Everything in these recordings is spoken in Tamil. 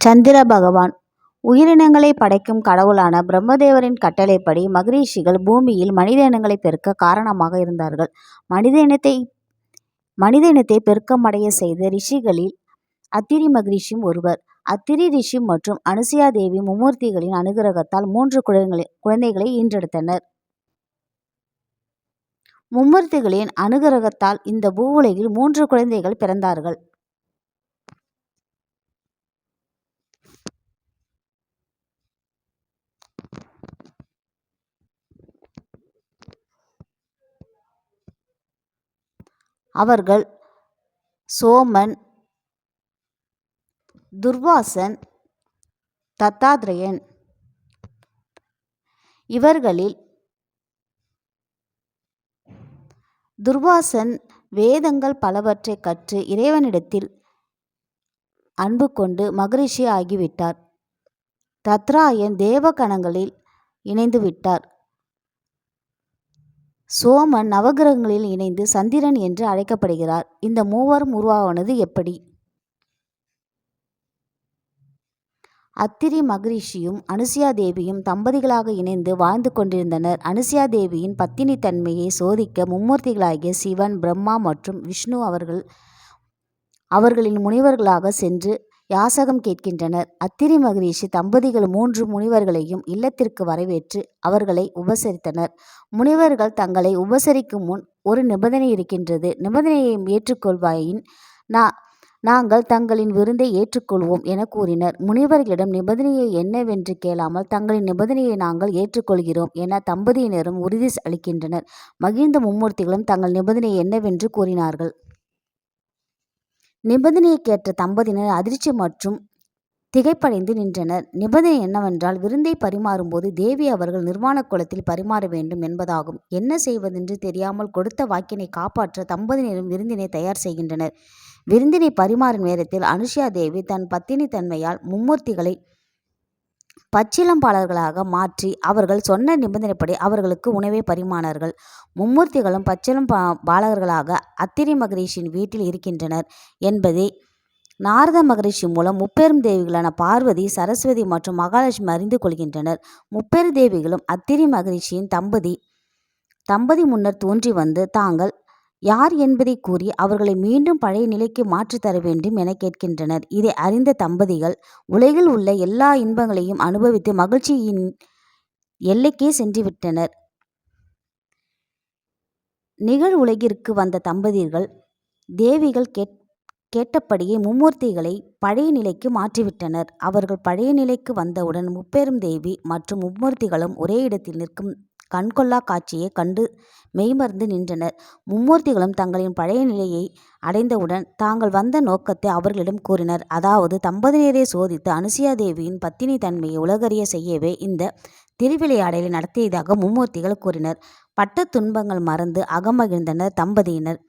சந்திர பகவான் உயிரினங்களை படைக்கும் கடவுளான பிரம்மதேவரின் கட்டளைப்படி மகரிஷிகள் பூமியில் மனித இனங்களை பெருக்க காரணமாக இருந்தார்கள். மனித இனத்தை மனித இனத்தை பெருக்கமடைய செய்த ரிஷிகளில் அத்திரி மகரிஷியும் ஒருவர். அத்திரி ரிஷி மற்றும் அனுசியா தேவி மும்மூர்த்திகளின் அனுகிரகத்தால் மூன்று குழந்தைகளை ஈன்றெடுத்தனர். மும்மூர்த்திகளின் அனுகிரகத்தால் இந்த பூவுலகில் மூன்று குழந்தைகள் பிறந்தார்கள். அவர்கள் சோமன் துர்வாசன் தத்தாத்ரேயன். இவர்களில் துர்வாசன் வேதங்கள் பலவற்றை கற்று இறைவனிடத்தில் அன்பு கொண்டு மகரிஷி ஆகிவிட்டார். தத்ராயன் தேவகணங்களில் இணைந்துவிட்டார். சோமன் நவக்கிரகங்களில் இணைந்து சந்திரன் என்று அழைக்கப்படுகிறார். இந்த மூவரும் உருவாவானது எப்படி? அத்திரி மகரிஷியும் அனுசியா தேவியும் தம்பதிகளாக இணைந்து வாழ்ந்து கொண்டிருந்தனர். அனுசியா தேவியின் பத்தினி தன்மையை சோதிக்க மும்மூர்த்திகளாகிய சிவன் பிரம்மா மற்றும் விஷ்ணு அவர்கள் அவர்களின் முனிவர்களாக சென்று யாசகம் கேட்கின்றனர். அத்திரி மகரிஷி தம்பதிகள் மூன்று முனிவர்களையும் இல்லத்திற்கு வரவேற்று அவர்களை உபசரித்தனர். முனிவர்கள் தங்களை உபசரிக்கும் முன் ஒரு நிபந்தனை இருக்கின்றது. நிபந்தனையை ஏற்றுக்கொள்வாயின் நாங்கள் தங்களின் விருந்தை ஏற்றுக்கொள்வோம் என கூறினர். முனிவர்களிடம் நிபந்தனையை என்னவென்று கேளாமல் தங்களின் நிபந்தனையை நாங்கள் ஏற்றுக்கொள்கிறோம் என தம்பதியினரும் உறுதி அளிக்கின்றனர். மகிழ்ந்த மும்மூர்த்திகளும் தங்கள் நிபந்தனையை என்னவென்று கூறினார்கள். நிபந்தனையை கேட்ட தம்பதியினர் அதிர்ச்சி மற்றும் திகைப்படைந்து நின்றனர். நிபந்தனை என்னவென்றால் விருந்தை பரிமாறும்போது தேவி அவர்கள் நிர்வாண கோலத்தில் பரிமாற வேண்டும் என்பதாகும். என்ன செய்வதென்று தெரியாமல் கொடுத்த வாக்கினை காப்பாற்ற தம்பதியினரும் விருந்தினை தயார் செய்கின்றனர். விருந்தினை பரிமாறும் நேரத்தில் அனுஷ்யா தேவி தன் பத்தினி தன்மையால் மும்மூர்த்திகளை பச்சிளம்பாளர்களாக மாற்றி அவர்கள் சொன்ன நிபந்தனைப்படி அவர்களுக்கு உணவை பரிமாறினார்கள். மும்மூர்த்திகளும் பச்சிளம் பாலகர்களாக அத்திரி மகரிஷியின் வீட்டில் இருக்கின்றனர் என்பதை நாரத மகரிஷி மூலம் முப்பெரும் தேவிகளான பார்வதி சரஸ்வதி மற்றும் மகாலட்சுமி அறிந்து கொள்கின்றனர். முப்பெரும் தேவிகளும் அத்திரி மகரிஷியின் தம்பதி தம்பதி முன்னர் தோன்றி வந்து தாங்கள் யார் என்பதை கூறி அவர்களை மீண்டும் பழைய நிலைக்கு மாற்றித்தர வேண்டும் என கேட்கின்றனர். இதை அறிந்த தம்பதிகள் உலகில் உள்ள எல்லா இன்பங்களையும் அனுபவித்து மகிழ்ச்சியின் எல்லைக்கே சென்றுவிட்டனர். நிகழ் உலகிற்கு வந்த தம்பதிகள் தேவிகள் கேட்டபடியே மும்மூர்த்திகளை பழைய நிலைக்கு மாற்றிவிட்டனர். அவர்கள் பழைய நிலைக்கு வந்தவுடன் முப்பெரும் தேவி மற்றும் மும்மூர்த்திகளும் ஒரே இடத்தில் நிற்கும் கண்கொள்ளாக் காட்சியைக் கண்டு மெய்மறந்து நின்றனர். மும்மூர்த்திகளும் தங்களின் பழைய நிலையை அடைந்தவுடன் தாங்கள் வந்த நோக்கத்தை அவர்களிடம் கூறினர். அதாவது தம்பதியரை சோதித்து அனுசியா தேவியின் பத்தினி தன்மையை உலகறிய செய்யவே இந்த திருவிளையாடலை நடத்தியதாக மும்மூர்த்திகள் கூறினர். பட்ட துன்பங்கள் மறந்து அகமகிழ்ந்தனர் தம்பதியினர்.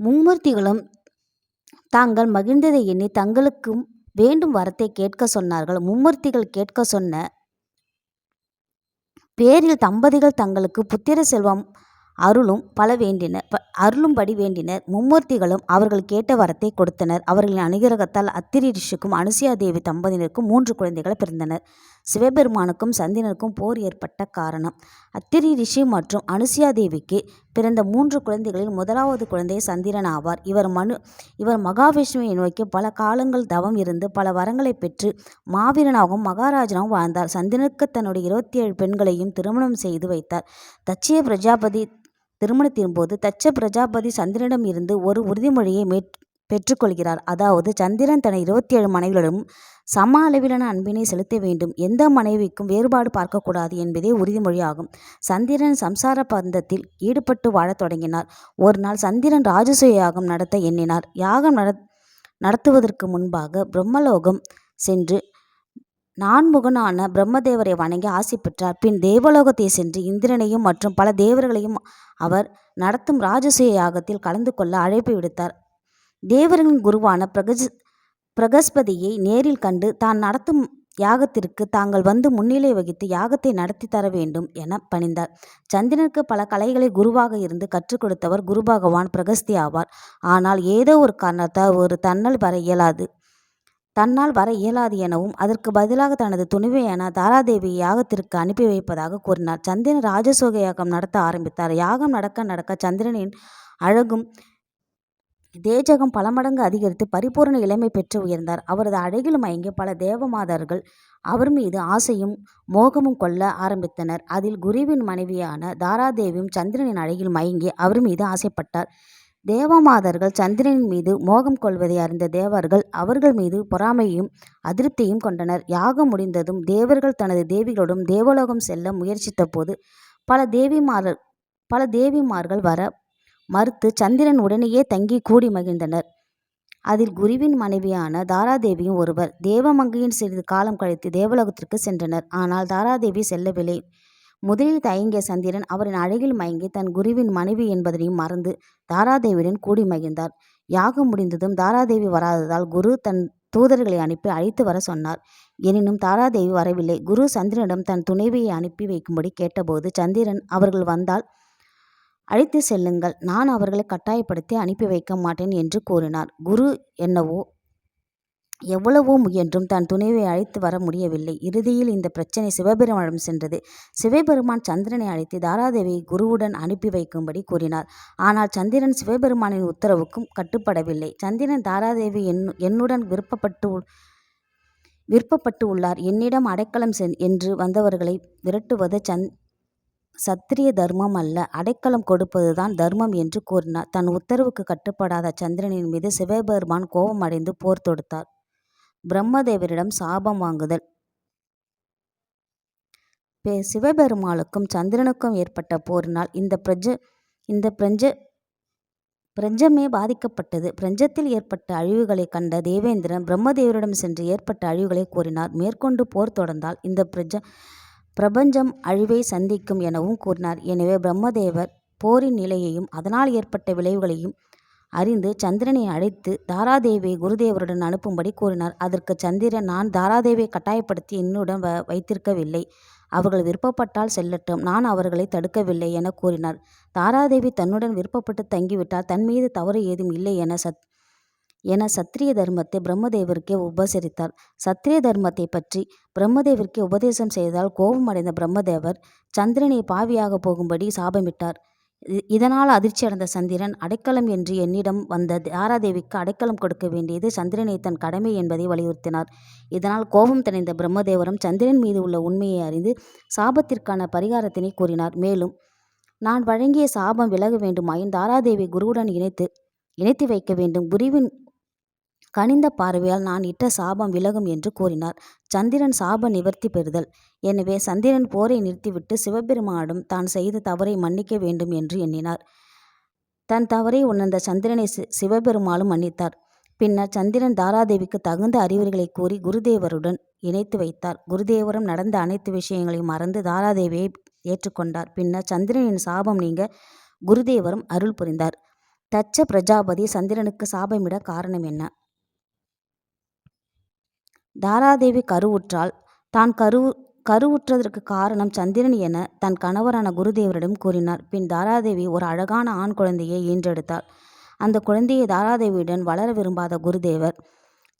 மும்மூர்த்திகளும் தாங்கள் மகிழ்ந்ததை எண்ணி தங்களுக்கும் வேண்டும் வரத்தை கேட்க சொன்னார்கள். மும்மூர்த்திகள் கேட்கச் சொன்ன பேரில் தம்பதிகள் தங்களுக்கு புத்திர செல்வம் அருளும் பல வேண்டினர் அருளும்படி வேண்டினர். மும்மூர்த்திகளும் அவர்கள் கேட்ட வரத்தை கொடுத்தனர். அவர்களின் அனுகிரகத்தால் அத்திரி ரிஷிக்கும் அனுசியா தேவி தம்பதியினருக்கும் மூன்று குழந்தைகள் பிறந்தனர். சிவபெருமானுக்கும் சந்திரனுக்கும் போர் ஏற்பட்ட காரணம் அத்திரி ரிஷி மற்றும் அனுசியா தேவிக்கு பிறந்த மூன்று குழந்தைகளில் முதலாவது குழந்தை சந்திரன் ஆவார். இவர் மனு இவர் மகாவிஷ்ணுவை நோக்கி பல காலங்கள் தவம் இருந்து பல வரங்களைப் பெற்று மாவீரனாகவும் மகாராஜனாகவும் வாழ்ந்தார். சந்திரனுக்கு தன்னுடைய இருபத்தி ஏழு பெண்களையும் திருமணம் செய்து வைத்தார். தட்ச பிரஜாபதி திருமணத்தின் போது தட்ச பிரஜாபதி சந்திரனிடம் இருந்து ஒரு உறுதிமொழியை மேற் பெற்றுக்கொள்கிறார். அதாவது சந்திரன் தன் இருபத்தி ஏழு மனைவிகளிடம் சம அளவிலான அன்பினை செலுத்த வேண்டும். எந்த மனைவிக்கும் வேறுபாடு பார்க்கக்கூடாது என்பதே உறுதிமொழியாகும். சந்திரன் சம்சார பந்தத்தில் ஈடுபட்டு வாழத் தொடங்கினார். ஒரு நாள் சந்திரன் ராஜசூய யாகம் நடத்த எண்ணினார். யாகம் நடத்துவதற்கு முன்பாக பிரம்மலோகம் சென்று நான்முகனான பிரம்மதேவரை வணங்கி ஆசி பெற்றார். பின் தேவலோகத்தை சென்று இந்திரனையும் மற்றும் பல தேவர்களையும் அவர் நடத்தும் ராஜசூய யாகத்தில் கலந்து கொள்ள அழைப்பு விடுத்தார். தேவர்களின் குருவான பிரகஜ் பிரகஸ்பதியை நேரில் கண்டு தான் நடத்தும் யாகத்திற்கு தாங்கள் வந்து முன்னிலை வகித்து யாகத்தை நடத்தித் தர வேண்டும் என பணிந்தார் சந்திரனுக்கு பல கலைகளை குருவாக இருந்து கற்றுக் கொடுத்தவர் குருபகவான் பிரகஸ்தி ஆவார். ஆனால் ஏதோ ஒரு காரணத்தால் ஒரு தன்னல் வர இயலாது தன்னால் வர இயலாது எனவும் அதற்கு பதிலாக தனது துணிவையான தாராதேவியை யாகத்திற்கு அனுப்பி வைப்பதாக கூறினார். சந்திரன் ராஜசோக யாகம் நடத்த ஆரம்பித்தார். யாகம் நடக்க நடக்க சந்திரனின் அழகும் தேஜகம் பல மடங்கு அதிகரித்து பரிபூரண இளமை பெற்று உயர்ந்தார். அவரது அழகில் மயங்கி பல தேவமாதர்கள் அவர் மீது ஆசையும் மோகமும் கொள்ள ஆரம்பித்தனர். அதில் குருவின் மனைவியான தாராதேவியும் சந்திரனின் அழகில் மயங்கி அவர் மீது ஆசைப்பட்டார். தேவமாதர்கள் சந்திரனின் மீது மோகம் கொள்வதை அறிந்த தேவர்கள் அவர்கள் மீது பொறாமையும் அதிருப்தியும் கொண்டனர். யாகம் முடிந்ததும் தேவர்கள் தனது தேவிகளுடன் தேவலோகம் செல்ல முயற்சித்த போது பல தேவிமார் பல தேவிமார்கள் வர மறுத்து சந்திரன் உடனேயே தங்கி கூடி மகிழ்ந்தனர். அதில் குருவின் மனைவியான தாராதேவியும் ஒருவர் தேவமங்கையின் சிறிது காலம் கழித்து தேவலோகத்திற்கு சென்றனர். ஆனால் தாராதேவி செல்லவில்லை. முதலில் தயங்கிய சந்திரன் அவரின் அழகில் மயங்கி தன் குருவின் மனைவி என்பதனையும் மறந்து தாராதேவியுடன் கூடி மகிழ்ந்தார். யாகம் முடிந்ததும் தாராதேவி வராததால் குரு தன் தூதர்களை அனுப்பி அழைத்து வர சொன்னார். எனினும் தாராதேவி வரவில்லை. குரு சந்திரனிடம் தன் துணைவியை அனுப்பி வைக்கும்படி கேட்டபோது சந்திரன் அவர்கள் வந்தால் அழைத்து செல்லுங்கள். நான் அவர்களை கட்டாயப்படுத்தி அனுப்பி வைக்க மாட்டேன் என்று கூறினார். குரு என்னவோ எவ்வளவோ முயன்றும் தன் துணைவை அழைத்து வர முடியவில்லை. இறுதியில் இந்த பிரச்சனை சிவபெருமானிடம் சென்றது. சிவபெருமான் சந்திரனை அழைத்து தாராதேவியை குருவுடன் அனுப்பி வைக்கும்படி கூறினார். ஆனால் சந்திரன் சிவபெருமானின் உத்தரவுக்கும் கட்டுப்படவில்லை. சந்திரன் தாராதேவி என் என்னுடன் விருப்பப்பட்டு விருப்பப்பட்டு உள்ளார். என்னிடம் அடைக்கலம் சென் என்று வந்தவர்களை விரட்டுவது சந் சத்திரிய தர்மம் அல்ல. அடைக்கலம் கொடுப்பதுதான் தர்மம் என்று கூறினார். தன் உத்தரவுக்கு கட்டுப்படாத சந்திரனின் மீது சிவபெருமான் கோபமடைந்து போர் தொடுத்தார். பிரம்மதேவரிடம் சாபம் வாங்குதல். சிவபெருமாளுக்கும் சந்திரனுக்கும் ஏற்பட்ட போரினால் இந்த பிரஜ இந்த பிரஞ்ச பிரஞ்சமே பாதிக்கப்பட்டது. பிரஞ்சத்தில் ஏற்பட்ட அழிவுகளை கண்ட தேவேந்திரன் பிரம்மதேவரிடம் சென்று ஏற்பட்ட அழிவுகளை கூறினார். மேற்கொண்டு போர் தொடர்ந்தால் இந்த பிரஜ பிரபஞ்சம் அழிவை சந்திக்கும் எனவும் கூறினார். எனவே பிரம்மதேவர் போரின் நிலையையும் அதனால் ஏற்பட்ட விளைவுகளையும் அறிந்து சந்திரனை அழைத்து தாராதேவியை குருதேவருடன் அனுப்பும்படி கூறினார். அதற்கு சந்திரன் நான் தாராதேவியை கட்டாயப்படுத்தி என்னுடன் வ வைத்திருக்கவில்லை. அவர்கள் விருப்பப்பட்டால் செல்லட்டும். நான் அவர்களை தடுக்கவில்லை என கூறினார். தாராதேவி தன்னுடன் விருப்பப்பட்டு தங்கிவிட்டால் தன் மீது தவறு ஏதும் இல்லை என சத் என சத்திரிய தர்மத்தை பிரம்மதேவருக்கே உபசரித்தார். சத்திரிய தர்மத்தை பற்றி பிரம்மதேவருக்கே உபதேசம் செய்தால் கோபமடைந்த பிரம்மதேவர் சந்திரனை பாவியாக போகும்படி சாபமிட்டார். இதனால் அதிர்ச்சி அடைந்த சந்திரன் அடைக்கலம் என்று என்னிடம் வந்த தாராதேவிக்கு அடைக்கலம் கொடுக்க வேண்டியது சந்திரனை தன் கடமை என்பதை வலியுறுத்தினார். இதனால் கோபம் தணிந்த பிரம்மதேவரும் சந்திரன் மீது உள்ள உண்மையை அறிந்து சாபத்திற்கான பரிகாரத்தினை கூறினார். மேலும் நான் வழங்கிய சாபம் விலக வேண்டுமாயின் தாராதேவி குருவுடன் இணைத்து இணைத்து வைக்க வேண்டும். குருவின் கனிந்த பார்வையால் நான் இட்ட சாபம் விலகும் என்று கூறினார். சந்திரன் சாப நிவர்த்தி பெறுதல். எனவே சந்திரன் போரை நிறுத்திவிட்டு சிவபெருமானிடம் தான் செய்த தவறை மன்னிக்க வேண்டும் என்று எண்ணினார். தன் தவறை உணர்ந்த சந்திரனை சிவபெருமாளும் மன்னித்தார். பின்னர் சந்திரன் தாராதேவிக்கு தகுந்த அறிவுரைகளை கூறி குருதேவருடன் இணைத்து வைத்தார். குருதேவரும் நடந்த அனைத்து விஷயங்களையும் மறந்து தாராதேவியை ஏற்றுக்கொண்டார். பின்னர் சந்திரனின் சாபம் நீங்க குருதேவரும் அருள் புரிந்தார். தச்ச பிரஜாபதி சந்திரனுக்கு சாபமிட காரணம் என்ன? தாராதேவி கருவுற்றால் தான் கரு கருவுற்றதற்கு காரணம் சந்திரன் என தன் கணவரான குருதேவரிடம் கூறினார். பின் தாராதேவி ஒரு அழகான ஆண் குழந்தையை ஈன்றெடுத்தாள். அந்த குழந்தையை தாராதேவியுடன் வளர விரும்பாத குருதேவர்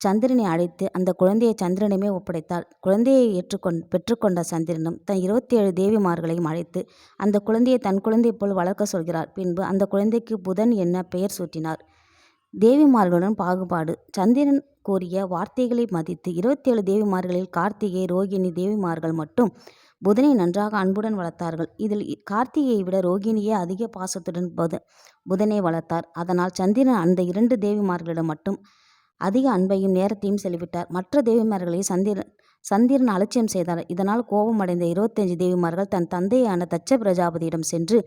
சந்திரனை அழைத்து அந்த குழந்தையை சந்திரனுமே ஒப்படைத்தாள். குழந்தையை ஏற்றுக்கொண் பெற்றுக்கொண்ட சந்திரனும் தன் இருபத்தி ஏழு தேவிமார்களையும் அழைத்து அந்த குழந்தையை தன் குழந்தை போல் வளர்க்க சொல்கிறார். பின்பு அந்த குழந்தைக்கு புதன் என்ன பெயர் சூட்டினார். தேவிமார்களுடன் பாகுபாடு. சந்திரன் கூறிய வார்த்தைகளை மதித்து இருபத்தேழு தேவிமார்களில் கார்த்திகை ரோகிணி தேவிமார்கள் மட்டும் புதனை நன்றாக அன்புடன் வளர்த்தார்கள். இதில் கார்த்திகையை விட ரோகிணியே அதிக பாசத்துடன் புத புதனை வளர்த்தார். அதனால் சந்திரன் அந்த இரண்டு தேவிமார்களிடம் மட்டும் அதிக அன்பையும் நேரத்தையும் செலவிட்டார். மற்ற தேவிமார்களை சந்திரன் சந்திரன் அலட்சியம் செய்தார். இதனால் கோபமடைந்த இருபத்தஞ்சு தேவிமார்கள் தன் தந்தையான தச்ச பிரஜாபதியிடம் சென்று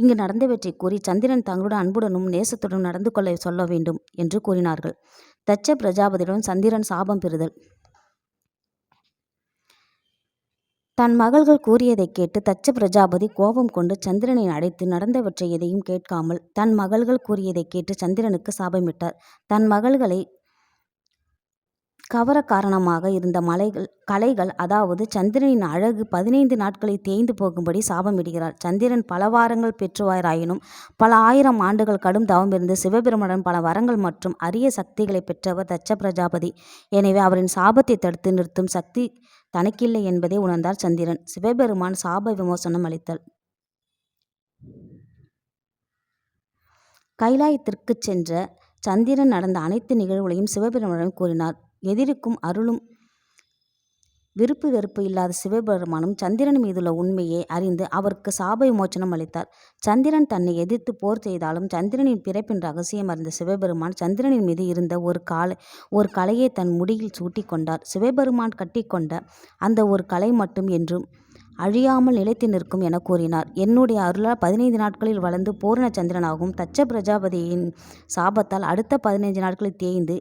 இங்கு நடந்தவற்றை கூறி சந்திரன் தங்களுடன் அன்புடனும் நேசத்துடன் நடந்து கொள்ள சொல்ல வேண்டும் என்று கூறினார்கள். தச்ச பிரஜாபதியுடன் சந்திரன் சாபம் பெறுதல். தன் மகள்கள் கூறியதைக் கேட்டு தச்ச பிரஜாபதி கோபம் கொண்டு சந்திரனை அழைத்து நடந்தவற்றை எதையும் கேட்காமல் தன் மகள்கள் கூறியதைக் கேட்டு சந்திரனுக்கு சாபமிட்டார். தன் மகள்களை கவர காரணமாக இருந்த மலைகள் கலைகள் அதாவது சந்திரனின் அழகு பதினைந்து நாட்களில் தேய்ந்து போகும்படி சாபமிடுகிறார் சந்திரன் பல வாரங்கள் பெற்றுவாராயினும் பல ஆயிரம் ஆண்டுகள் கடும் தவமிருந்து சிவபெருமனன் பல வரங்கள் மற்றும் அரிய சக்திகளை பெற்றவர் தச்ச பிரஜாபதி எனவே அவரின் சாபத்தை தடுத்து நிறுத்தும் சக்தி தனக்கில்லை என்பதை உணர்ந்தார் சந்திரன். சிவபெருமான் சாப விமோசனம் அளித்தல். கைலாயத்திற்கு சென்ற சந்திரன் நடந்த அனைத்து நிகழ்வுகளையும் சிவபெருமனிடம் கூறினார். எதிரிக்கும் அருளும் விருப்பு வெறுப்பு இல்லாத சிவபெருமானும் சந்திரன் மீதுள்ள உண்மையை அறிந்து அவருக்கு சாப விமோச்சனம் அளித்தார். சந்திரன் தன்னை எதிர்த்து போர் செய்தாலும் சந்திரனின் பிறப்பின் ரகசியம் அறிந்த சிவபெருமான் சந்திரனின் மீது இருந்த ஒரு காலை ஒரு கலையை தன் முடியில் சூட்டி கொண்டார் சிவபெருமான் கட்டிக்கொண்ட அந்த ஒரு கலை மட்டும் என்றும் அழியாமல் நிலைத்து நிற்கும் என கூறினார். என்னுடைய அருளால் பதினைந்து நாட்களில் வளர்ந்து பூரண சந்திரனாகவும் தச்ச பிரஜாபதியின் சாபத்தால் அடுத்த பதினைந்து நாட்களில் தேய்ந்து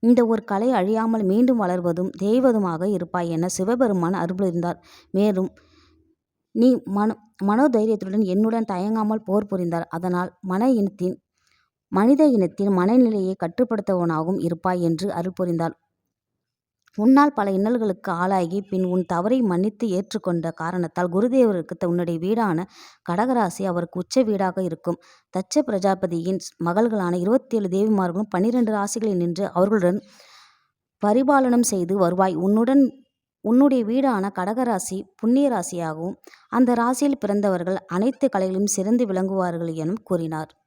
இந்த ஒரு கலை அழியாமல் மீண்டும் வளர்வதும் தேய்வதுமாக இருப்பாய் என சிவபெருமான் அருளிருந்தார் மேலும் நீ மன மனோதைரியத்துடன் என்னுடன் தயங்காமல் போர் புரிந்தார். அதனால் மன இனத்தின் மனித இனத்தின் மனநிலையை கட்டுப்படுத்தவனாகவும் இருப்பாய் என்று அருள் புரிந்தார் உன்னால் பல இன்னல்களுக்கு ஆளாகி பின் உன் தவறை மன்னித்து ஏற்றுக்கொண்ட காரணத்தால் குருதேவருக்கு உன்னுடைய வீடான கடகராசி அவருக்கு உச்ச வீடாக இருக்கும். தச்ச பிரஜாபதியின் மகள்களான இருபத்தி ஏழு தேவிமார்களும் பன்னிரண்டு ராசிகளில் நின்று அவர்களுடன் பரிபாலனம் செய்து வருவாய். உன்னுடன் உன்னுடைய வீடான கடகராசி புண்ணிய ராசியாகவும் அந்த ராசியில் பிறந்தவர்கள் அனைத்து கலைகளிலும் சிறந்து விளங்குவார்கள் எனும் கூறினார்.